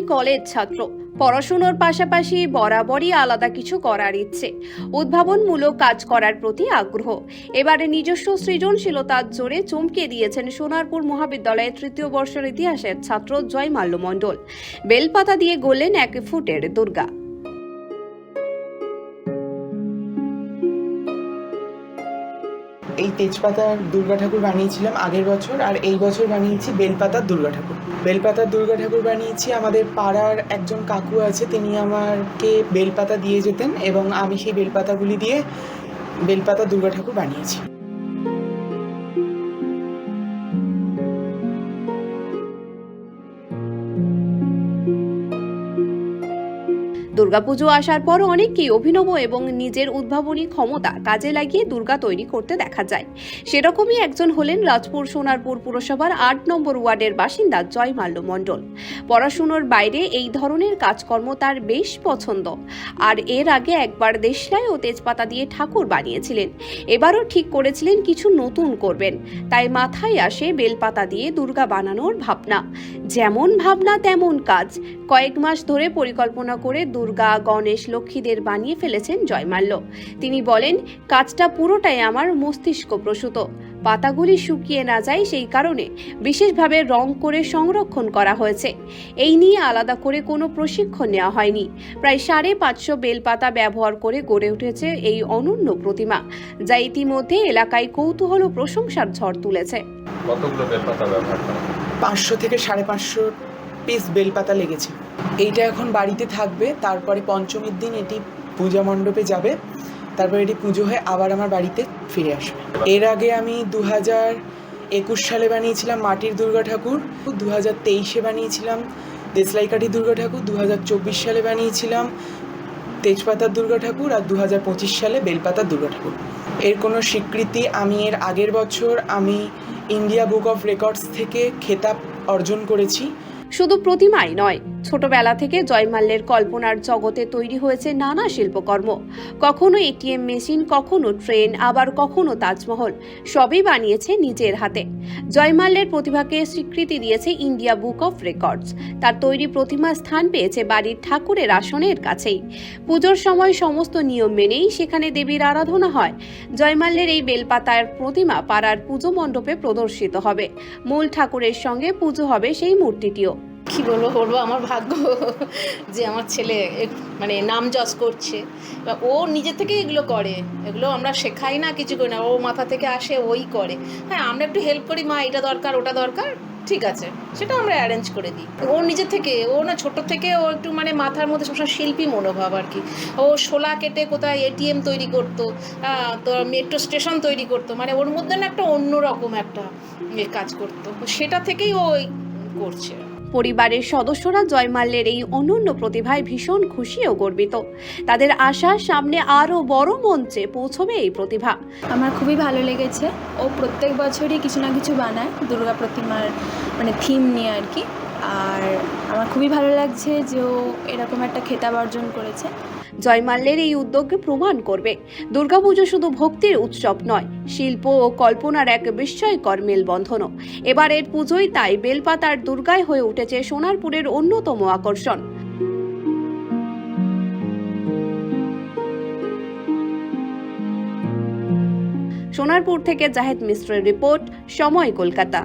College ছাত্র। পড়াশুনোর পাশাপাশি বরাবরই আলাদা কিছু করার ইচ্ছে। উদ্ভাবনমূলক কাজ করার প্রতি আগ্রহ। এবারে নিজস্ব সৃজনশীলতার জোরে চমকে দিয়েছেন সোনারপুর মহাবিদ্যালয়ের তৃতীয় বর্ষের ইতিহাসের ছাত্র জয় মাল্য মণ্ডল। বেলপাতা দিয়ে গড়লেন এক ফুটের দুর্গা। এই তেজপাতার দুর্গা ঠাকুর বানিয়েছিলাম আগের বছর, আর এই বছর বানিয়েছি বেলপাতার দুর্গা ঠাকুর। বেলপাতার দুর্গা ঠাকুর বানিয়েছি, আমাদের পাড়ার একজন কাকু আছে, তিনি আমাকে বেলপাতা দিয়ে যেতেন এবং আমি সেই বেলপাতাগুলি দিয়ে বেলপাতা দুর্গা ঠাকুর বানিয়েছি। দুর্গাপুজো আসার পর অনেককেই অভিনব এবং নিজের উদ্ভাবনী ক্ষমতা কাজে লাগিয়ে দুর্গা তৈরি করতে দেখা যায়। সেরকমই একজন হলেন রাজপুর সোনারপুর পুরসভার আট নম্বর ওয়ার্ডের বাসিন্দা জয় মাল্য মণ্ডল। পড়াশুনোর বাইরে এই ধরনের কাজকর্ম তার বেশ পছন্দ। আর এর আগে একবার দেশলাই ও তেজপাতা দিয়ে ঠাকুর বানিয়েছিলেন। এবারও ঠিক করেছিলেন কিছু নতুন করবেন। তাই মাথায় আসে বেলপাতা দিয়ে দুর্গা বানানোর ভাবনা। যেমন ভাবনা তেমন কাজ। কয়েক মাস ধরে পরিকল্পনা করে দুর্গা গণেশ লক্ষ্মীদের বানিয়ে ফেলেছেন জয়মাল্য। তিনি বলেন কাজটা পুরোটাই আমার মস্তিষ্ক প্রসূত। পাতাগুলি শুকিয়ে না যায় সেই কারণে বিশেষভাবে রং করে সংরক্ষণ করা হয়েছে। এই নিয়ে আলাদা করে কোনো প্রশিক্ষণ নেওয়া হয়নি। প্রায় সাড়ে পাঁচশো বেলপাতা ব্যবহার করে গড়ে উঠেছে এই অনন্য প্রতিমা যা ইতিমধ্যে এলাকায় কৌতূহল ও প্রশংসার ঝড় তুলেছে। কতগুলো বেলপাতা ব্যবহার করা? পাঁচশো থেকে সাড়ে পাঁচশো পিস বেলপাতা লেগেছে। এইটা এখন বাড়িতে থাকবে, তারপরে পঞ্চমীর দিন এটি পূজা মণ্ডপে যাবে, তারপরে এটি পুজো হয়ে আবার আমার বাড়িতে ফিরে আসবে। এর আগে আমি দু হাজার একুশ সালে বানিয়েছিলাম মাটির দুর্গা ঠাকুর দু হাজার তেইশে বানিয়েছিলাম দেশলাইকাঠি দুর্গা ঠাকুর দু হাজার চব্বিশ সালে বানিয়েছিলাম তেজপাতার দুর্গা ঠাকুর আর দু হাজার পঁচিশ সালে বেলপাতার দুর্গা ঠাকুর। এর কোনো স্বীকৃতি আমি এর আগের বছর আমি ইন্ডিয়া বুক অফ রেকর্ডস থেকে খেতাব অর্জন করেছি। শুধু প্রতিমাই নয়, ছোটবেলা থেকে জয়মাল্যের কল্পনার জগতে তৈরি হয়েছে নানা শিল্পকর্ম। কখনো এটিএম মেশিন, কখনো ট্রেন, আবার কখনো তাজমহল, সবই বানিয়েছে নিজের হাতে। জয়মাল্যের প্রতিভাকে স্বীকৃতি দিয়েছে ইন্ডিয়া বুক অফ রেকর্ডস। তার তৈরি প্রতিমা স্থান পেয়েছে বাড়ির ঠাকুরের আসনের কাছেই। পুজোর সময় সমস্ত নিয়ম মেনেই সেখানে দেবীর আরাধনা হয়। জয়মাল্যের এই বেলপাতার প্রতিমা পাড়ার পুজো মণ্ডপে প্রদর্শিত হবে। মূল ঠাকুরের সঙ্গে পুজো হবে সেই মূর্তিটিও। কি বলব বলব আমার ভাগ্য যে আমার ছেলে মানে নাম যশ করছে। ও নিজে থেকে এগুলো করে। এগুলো আমরা শেখাই না কিছু করি না। ও মাথা থেকে আসে, ওই করে। হ্যাঁ আমরা একটু হেল্প করি, মা এটা দরকার, ওটা দরকার, ঠিক আছে। সেটা আমরা অ্যারেঞ্জ করে দিই। ও নিজে থেকে, ও না ছোট থেকে ও একটু মানে মাথার মধ্যে সবসময় শিল্পী মনোভাব আর কি। ও শোলা কেটে কোথায় এটিএম তৈরি করতো তো মেট্রো স্টেশন তৈরি করতো। মানে ওর মধ্যে না একটা অন্যরকম একটা কাজ করতো। সেটা থেকেই ও করছে। পরিবারের সদস্যরা জয়মাল্যের এই অনন্য প্রতিভায় ভীষণ খুশি ও গর্বিত। তাদের আশা সামনে আরও বড় মঞ্চে পৌঁছবে এই প্রতিভা। আমার খুবই ভালো লেগেছে। ও প্রত্যেক বছরই কিছু না কিছু বানায় দুর্গা প্রতিমার মানে থিম নিয়ে আর কি। আর আমার খুবই ভালো লাগছে যে ও এরকম একটা খেতাব অর্জন করেছে। জয়মাল্যের এই উদ্যোগকে প্রমাণ করবে। দুর্গাপুজো শুধু ভক্তির উৎসব নয়, শিল্প ও কল্পনার এক বিস্ময়কর মেলবন্ধনও। এবারের পুজোয় তাই বেলপাতার দুর্গায় হয়ে উঠেছে সোনারপুরের অন্যতম আকর্ষণ। সোনারপুর থেকে জাহেদ মিশ্রের রিপোর্ট, সময় কলকাতা।